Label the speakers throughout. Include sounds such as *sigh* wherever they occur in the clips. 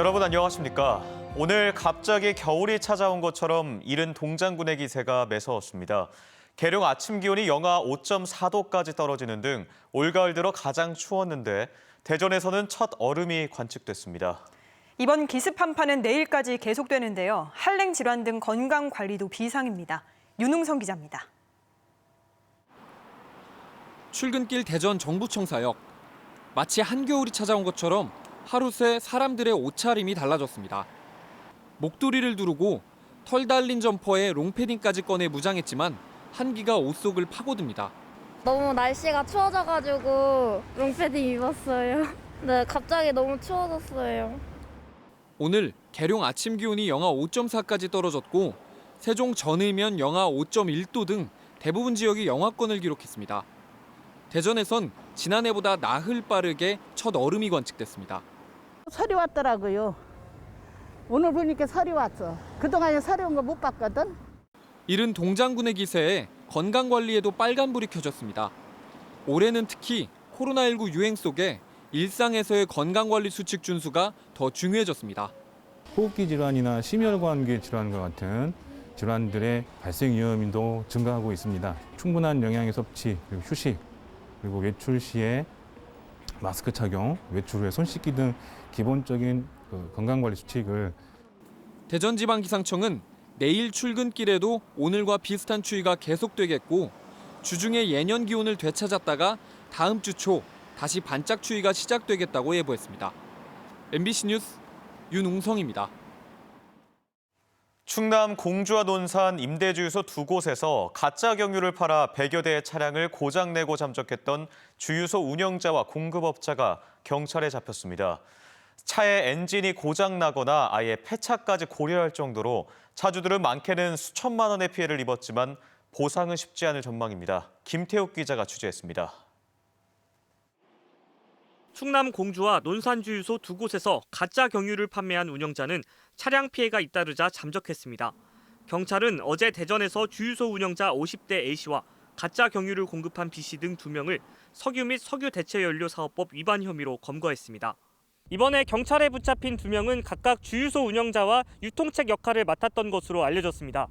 Speaker 1: 여러분 안녕하십니까? 오늘 갑자기 겨울이 찾아온 것처럼 이른 동장군의 기세가 매서웠습니다. 계룡 아침 기온이 영하 5.4도까지 떨어지는 등 올가을 들어 가장 추웠는데 대전에서는 첫 얼음이 관측됐습니다.
Speaker 2: 이번 기습 한파는 내일까지 계속되는데요. 한랭 질환 등 건강 관리도 비상입니다. 윤웅성 기자입니다.
Speaker 3: 출근길 대전 정부청사역. 마치 한겨울이 찾아온 것처럼 하루 새 사람들의 옷차림이 달라졌습니다. 목도리를 두르고 털 달린 점퍼에 롱패딩까지 꺼내 무장했지만 한기가 옷 속을 파고듭니다.
Speaker 4: 너무 날씨가 추워져가지고 롱패딩 입었어요. *laughs* 네, 갑자기 너무 추워졌어요.
Speaker 3: 오늘 계룡 아침 기온이 영하 5.4까지 떨어졌고 세종 전의면 영하 5.1도 등 대부분 지역이 영하권을 기록했습니다. 대전에선 지난해보다 나흘 빠르게 첫 얼음이 관측됐습니다.
Speaker 5: 설이 왔더라고요. 오늘 보니까 설이 왔어. 그동안에 설이 온 거 못 봤거든.
Speaker 3: 이른 동장군의 기세에 건강 관리에도 빨간불이 켜졌습니다. 올해는 특히 코로나19 유행 속에 일상에서의 건강 관리 수칙 준수가 더 중요해졌습니다.
Speaker 6: 호흡기 질환이나 심혈관계 질환과 같은 질환들의 발생 위험도 증가하고 있습니다. 충분한 영양의 섭취, 그리고 휴식, 그리고 외출 시에 마스크 착용, 외출 후에 손 씻기 등 기본적인 그 건강관리 수칙을
Speaker 3: 대전지방기상청은 내일 출근길에도 오늘과 비슷한 추위가 계속되겠고 주중에 예년 기온을 되찾았다가 다음 주 초 다시 반짝 추위가 시작되겠다고 예보했습니다. MBC 뉴스 윤웅성입니다.
Speaker 1: 충남 공주와 논산 임대주유소 두 곳에서 가짜 경유를 팔아 100여 대의 차량을 고장내고 잠적했던 주유소 운영자와 공급업자가 경찰에 잡혔습니다. 차의 엔진이 고장나거나 아예 폐차까지 고려할 정도로 차주들은 많게는 수천만 원의 피해를 입었지만 보상은 쉽지 않을 전망입니다. 김태욱 기자가 취재했습니다.
Speaker 7: 충남 공주와 논산 주유소 두 곳에서 가짜 경유를 판매한 운영자는 차량 피해가 잇따르자 잠적했습니다. 경찰은 어제 대전에서 주유소 운영자 50대 A씨와 가짜 경유를 공급한 B씨 등 두 명을 석유 및 석유 대체 연료 사업법 위반 혐의로 검거했습니다. 이번에 경찰에 붙잡힌 두 명은 각각 주유소 운영자와 유통책 역할을 맡았던 것으로 알려졌습니다.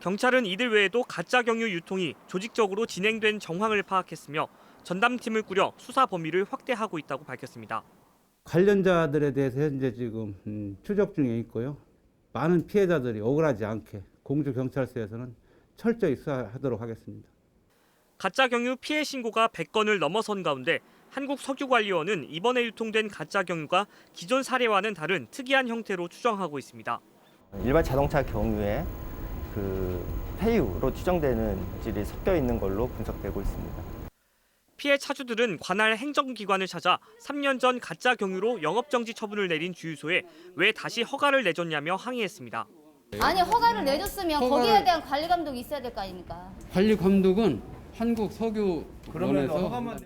Speaker 7: 경찰은 이들 외에도 가짜 경유 유통이 조직적으로 진행된 정황을 파악했으며 전담팀을 꾸려 수사 범위를 확대하고 있다고 밝혔습니다.
Speaker 8: 관련자들에 대해서 현재 지금 음, 추적 중에 있고요. 많은 피해자들이 억울하지 않게 공주 경찰서에서는 철저히 수사하도록 하겠습니다.
Speaker 7: 가짜 경유 피해 신고가 100건을 넘어선 가운데 한국석유관리원은 이번에 유통된 가짜 경유가 기존 사례와는 다른 특이한 형태로 추정하고 있습니다.
Speaker 9: 일반 자동차 경유에 그 폐유로 추정되는 질이 섞여 있는 걸로 분석되고 있습니다.
Speaker 7: 피해 차주들은 관할 행정기관을 찾아 3년 전 가짜 경유로 영업정지 처분을 내린 주유소에 왜 다시 허가를 내줬냐며 항의했습니다.
Speaker 4: 아니 허가를 내줬으면 거기에 대한 관리 감독이 있어야 될 거 아닙니까?
Speaker 10: 관리 감독은 한국 석유원에서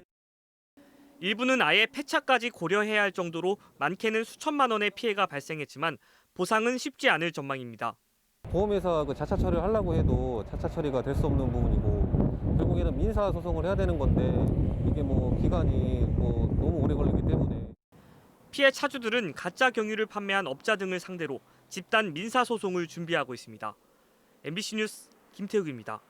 Speaker 7: 일부는 아예 폐차까지 고려해야 할 정도로 많게는 수천만 원의 피해가 발생했지만 보상은 쉽지 않을 전망입니다.
Speaker 11: 보험회사 그 자차 처리를 하려고 해도 자차 처리가 될 수 없는 부분이고 결국에는 민사 소송을 해야 되는 건데 이게 뭐 기간이 뭐 너무 오래 걸리기 때문에
Speaker 7: 피해 차주들은 가짜 경유를 판매한 업자 등을 상대로 집단 민사 소송을 준비하고 있습니다. MBC 뉴스 김태욱입니다.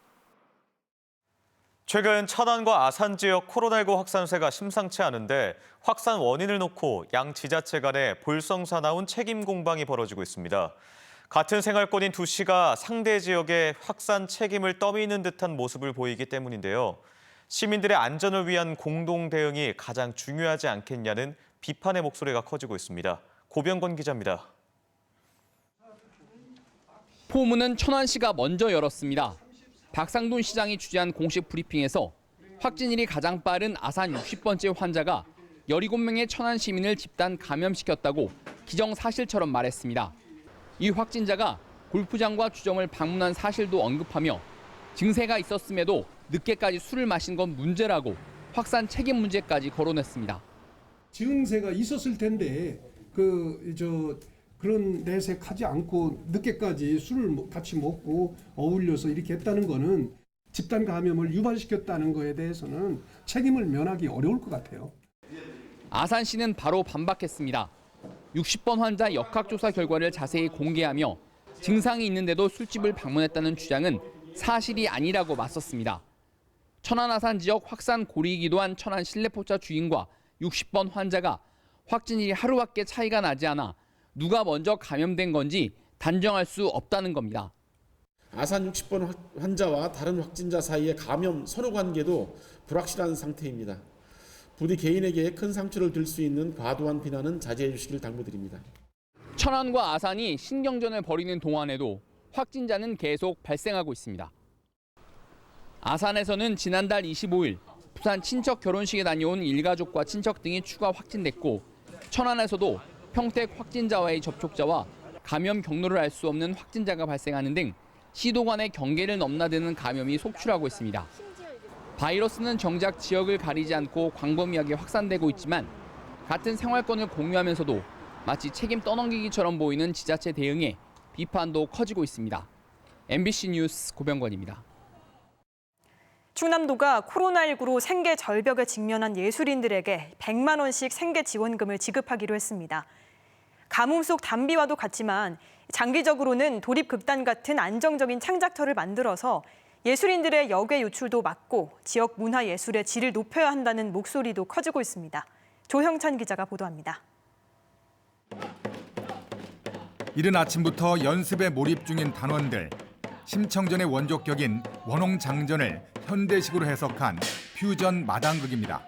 Speaker 1: 최근 천안과 아산 지역 코로나19 확산세가 심상치 않은데 확산 원인을 놓고 양 지자체 간에 볼성사나운 책임 공방이 벌어지고 있습니다. 같은 생활권인 두 시가 상대 지역의 확산 책임을 떠미는 듯한 모습을 보이기 때문인데요. 시민들의 안전을 위한 공동 대응이 가장 중요하지 않겠냐는 비판의 목소리가 커지고 있습니다. 고병건 기자입니다.
Speaker 12: 포문은 천안시가 먼저 열었습니다. 박상돈 시장이 주재한 공식 브리핑에서 확진일이 가장 빠른 아산 60번째 환자가 17명의 천안 시민을 집단 감염시켰다고 기정사실처럼 말했습니다. 이 확진자가 골프장과 주점을 방문한 사실도 언급하며 증세가 있었음에도 늦게까지 술을 마신 건 문제라고 확산 책임 문제까지 거론했습니다.
Speaker 13: 증세가 있었을 텐데 그 저 그런 내색하지 않고 늦게까지 술을 먹- 같이 먹고 어울려서 이렇게 했다는 거는 집단 감염을 유발시켰다는 거에 대해서는 책임을 면하기 어려울 것 같아요.
Speaker 12: 아산시는 바로 반박했습니다. 60번 환자 역학조사 결과를 자세히 공개하며 증상이 있는데도 술집을 방문했다는 주장은 사실이 아니라고 맞섰습니다. 천안 아산 지역 확산 고리이기도 한 천안 실내포차 주인과 60번 환자가 확진일이 하루밖에 차이가 나지 않아 누가 먼저 감염된 건지 단정할 수 없다는 겁니다.
Speaker 14: 아산 60번 환자와 다른 확진자 사이의 감염 선후 관계도 불확실한 상태입니다. 부디 개인에게 큰 상처를 줄수 있는 과도한 비난은 자제해 주시길 당부드립니다.
Speaker 12: 천안과 아산이 신경전을 벌이는 동안에도 확진자는 계속 발생하고 있습니다. 아산에서는 지난달 25일 부산 친척 결혼식에 다녀온 일가족과 친척 등이 추가 확진됐고 천안에서도 평택 확진자와의 접촉자와 감염 경로를 알 수 없는 확진자가 발생하는 등 시도 간의 경계를 넘나드는 감염이 속출하고 있습니다. 바이러스는 정작 지역을 가리지 않고 광범위하게 확산되고 있지만 같은 생활권을 공유하면서도 마치 책임 떠넘기기처럼 보이는 지자체 대응에 비판도 커지고 있습니다. MBC 뉴스 고병권입니다.
Speaker 2: 충남도가 코로나19로 생계 절벽에 직면한 예술인들에게 100만 원씩 생계 지원금을 지급하기로 했습니다. 가뭄 속 단비와도 같지만 장기적으로는 도립극단 같은 안정적인 창작터를 만들어서 예술인들의 역외 유출도 막고 지역 문화 예술의 질을 높여야 한다는 목소리도 커지고 있습니다. 조형찬 기자가 보도합니다.
Speaker 15: 이른 아침부터 연습에 몰입 중인 단원들. 심청전의 원조격인 원홍장전을 현대식으로 해석한 퓨전 마당극입니다.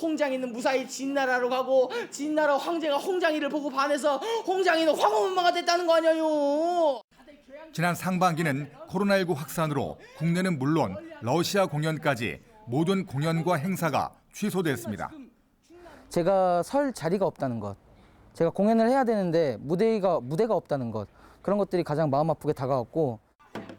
Speaker 16: 홍장이는 무사히 진나라로 가고 진나라 황제가 홍장이를 보고 반해서 홍장이는 황후문마가 됐다는 거 아니에요.
Speaker 15: 지난 상반기는 코로나19 확산으로 국내는 물론 러시아 공연까지 모든 공연과 행사가 취소됐습니다.
Speaker 17: 제가 설 자리가 없다는 것, 제가 공연을 해야 되는데 무대가 무대가 없다는 것 그런 것들이 가장 마음 아프게 다가왔고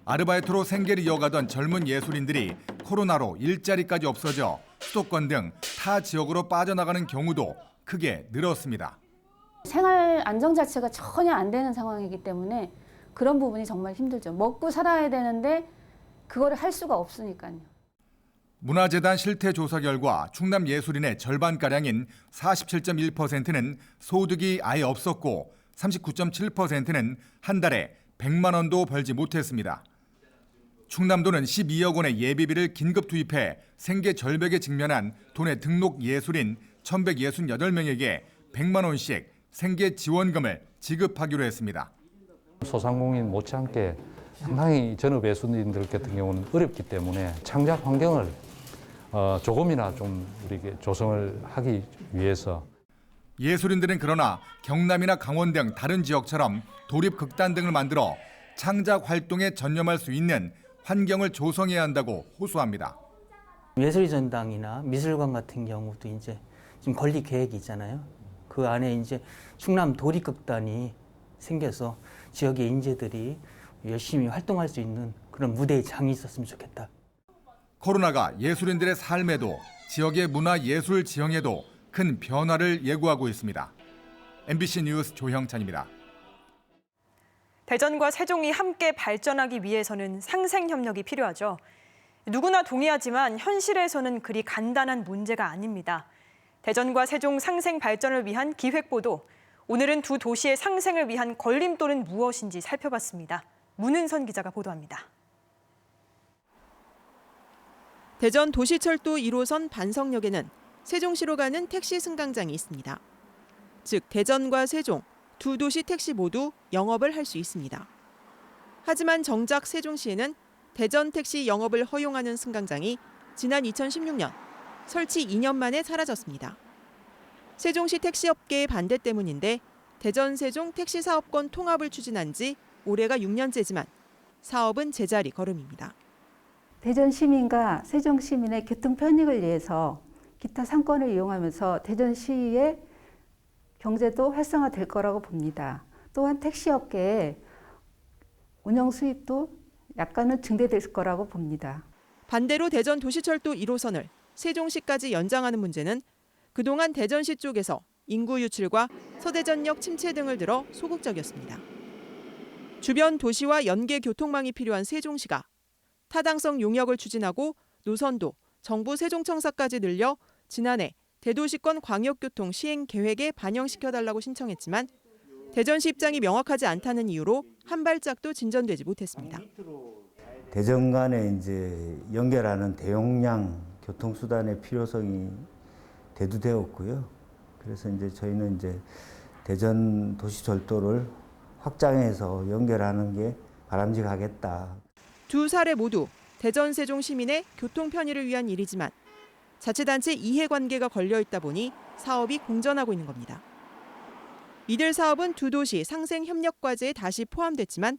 Speaker 15: 아르바이트로 생계를 이어가던 젊은 예술인들이 코로나로 일자리까지 없어져 수도권 등 타 지역으로 빠져나가는 경우도 크게 늘었습니다.
Speaker 18: 생활 안정 자체가 전혀 안 되는 상황이기 때문에 그런 부분이 정말 힘들죠. 먹고 살아야 되는데 그거를 할 수가 없으니까요.
Speaker 15: 문화재단 실태 조사 결과 충남 예술인의 절반가량인 47.1%는 소득이 아예 없었고 39.7%는 한 달에 100만 원도 벌지 못했습니다. 충남도는 12억 원의 예비비를 긴급 투입해 생계 절벽에 직면한 도내 등록 예술인 1,168명에게 100만 원씩 생계 지원금을 지급하기로 했습니다.
Speaker 19: 소상공인 못지않게 상당히 전업 예술인들 같은 경우는 어렵기 때문에 창작 환경을 어, 조금이나 좀 우리에게 조성을 하기 위해서
Speaker 15: 예술인들은 그러나 경남이나 강원 등 다른 지역처럼 도립 극단 등을 만들어 창작 활동에 전념할 수 있는 환경을 조성해야 한다고 호소합니다.
Speaker 20: 예술의 전당이나 미술관 같은 경우도 이제 지금 건립 계획이 있잖아요. 그 안에 이제 충남 도립극단이 생겨서 지역의 인재들이 열심히 활동할 수 있는 그런 무대의 장이 있었으면 좋겠다.
Speaker 15: 코로나가 예술인들의 삶에도 지역의 문화 예술 지형에도 큰 변화를 예고하고 있습니다. MBC 뉴스 조형찬입니다.
Speaker 2: 대전과 세종이 함께 발전하기 위해서는 상생 협력이 필요하죠. 누구나 동의하지만 현실에서는 그리 간단한 문제가 아닙니다. 대전과 세종 상생 발전을 위한 기획보도 오늘은 두 도시의 상생을 위한 걸림돌은 무엇인지 살펴봤습니다. 문은선 기자가 보도합니다.
Speaker 21: 대전 도시철도 1호선 반성역에는 세종시로 가는 택시 승강장이 있습니다. 즉 대전과 세종 두 도시 택시 모두 영업을 할 수 있습니다. 하지만 정작 세종시에는 대전 택시 영업을 허용하는 승강장이 지난 2016년 설치 2년 만에 사라졌습니다. 세종시 택시업계의 반대 때문인데 대전 세종 택시 사업권 통합을 추진한 지 올해가 6년째지만 사업은 제자리 걸음입니다.
Speaker 22: 대전 시민과 세종 시민의 교통 편익을 위해서 기타 상권을 이용하면서 대전시의 경제도 활성화될 거라고 봅니다. 또한 택시업계의 운영 수입도 약간은 증대될 거라고 봅니다.
Speaker 21: 반대로 대전 도시철도 1호선을 세종시까지 연장하는 문제는 그동안 대전시 쪽에서 인구 유출과 서대전역 침체 등을 들어 소극적이었습니다. 주변 도시와 연계 교통망이 필요한 세종시가 타당성 용역을 추진하고 노선도 정부 세종청사까지 늘려 지난해 대도시권 광역교통 시행 계획에 반영시켜달라고 신청했지만 대전시 입장이 명확하지 않다는 이유로 한 발짝도 진전되지 못했습니다.
Speaker 23: 대전 간에 이제 연결하는 대용량 교통수단의 필요성이 대두되었고요. 그래서 이제 저희는 이제 대전 도시철도를 확장해서 연결하는 게 바람직하겠다.
Speaker 21: 두 사례 모두 대전 세종 시민의 교통 편의를 위한 일이지만 자치단체 이해관계가 걸려 있다 보니 사업이 공전하고 있는 겁니다. 이들 사업은 두 도시 상생 협력 과제에 다시 포함됐지만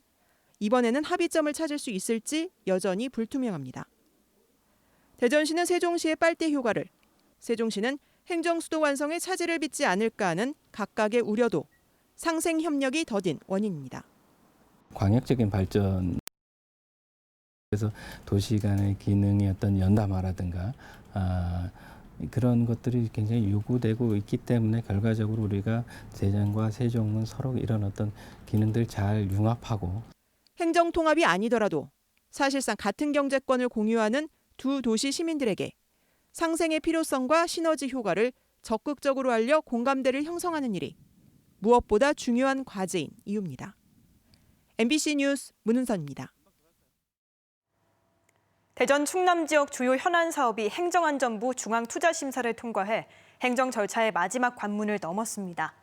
Speaker 21: 이번에는 합의점을 찾을 수 있을지 여전히 불투명합니다. 대전시는 세종시의 빨대 효과를, 세종시는 행정 수도 완성에 차질을 빚지 않을까 하는 각각의 우려도 상생 협력이 더딘 원인입니다.
Speaker 24: 광역적인 발전 그래서 도시 간의 기능의 어떤 연담화라든가 아, 그런 것들이 굉장히 요구되고 있기 때문에 결과적으로 우리가 대전과 세종은 서로 이런 어떤 기능들 잘 융합하고
Speaker 21: 행정 통합이 아니더라도 사실상 같은 경제권을 공유하는 두 도시 시민들에게 상생의 필요성과 시너지 효과를 적극적으로 알려 공감대를 형성하는 일이 무엇보다 중요한 과제인 이유입니다. MBC 뉴스 문은선입니다.
Speaker 2: 대전 충남 지역 주요 현안 사업이 행정안전부 중앙투자심사를 통과해 행정 절차의 마지막 관문을 넘었습니다.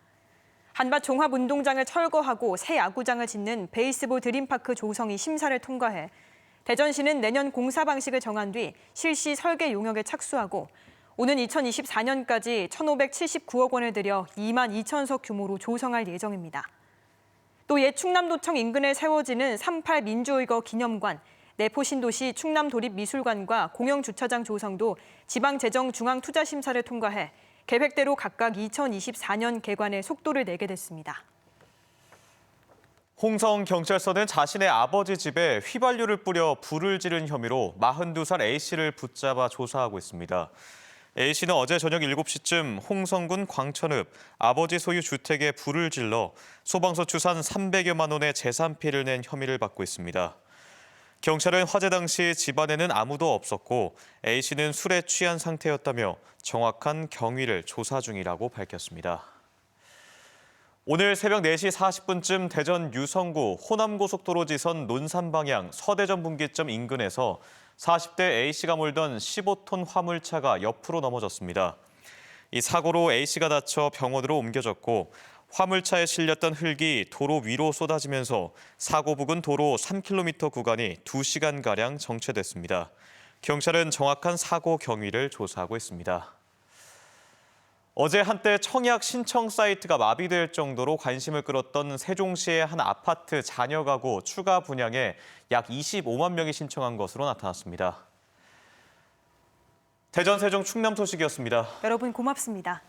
Speaker 2: 한밭 종합운동장을 철거하고 새 야구장을 짓는 베이스볼 드림파크 조성이 심사를 통과해 대전시는 내년 공사 방식을 정한 뒤 실시 설계 용역에 착수하고 오는 2024년까지 1,579억 원을 들여 2만 2천석 규모로 조성할 예정입니다. 또 옛 충남도청 인근에 세워지는 38 민주의거 기념관, 내포신도시 충남도립미술관과 공영주차장 조성도 지방재정중앙투자심사를 통과해 계획대로 각각 2024년 개관에 속도를 내게 됐습니다.
Speaker 1: 홍성 경찰서는 자신의 아버지 집에 휘발유를 뿌려 불을 지른 혐의로 42살 A씨를 붙잡아 조사하고 있습니다. A씨는 어제 저녁 7시쯤 홍성군 광천읍 아버지 소유 주택에 불을 질러 소방서 추산 300여만 원의 재산 피해를 낸 혐의를 받고 있습니다. 경찰은 화재 당시 집안에는 아무도 없었고 A씨는 술에 취한 상태였다며 정확한 경위를 조사 중이라고 밝혔습니다. 오늘 새벽 4시 40분쯤 대전 유성구 호남고속도로 지선 논산 방향 서대전 분기점 인근에서 40대 A씨가 몰던 15톤 화물차가 옆으로 넘어졌습니다. 이 사고로 A씨가 다쳐 병원으로 옮겨졌고 화물차에 실렸던 흙이 도로 위로 쏟아지면서 사고 부근 도로 3km 구간이 2시간가량 정체됐습니다. 경찰은 정확한 사고 경위를 조사하고 있습니다. 어제 한때 청약 신청 사이트가 마비될 정도로 관심을 끌었던 세종시의 한 아파트 잔여 가구 추가 분양에 약 25만 명이 신청한 것으로 나타났습니다. 대전 세종 충남 소식이었습니다.
Speaker 2: 여러분 고맙습니다.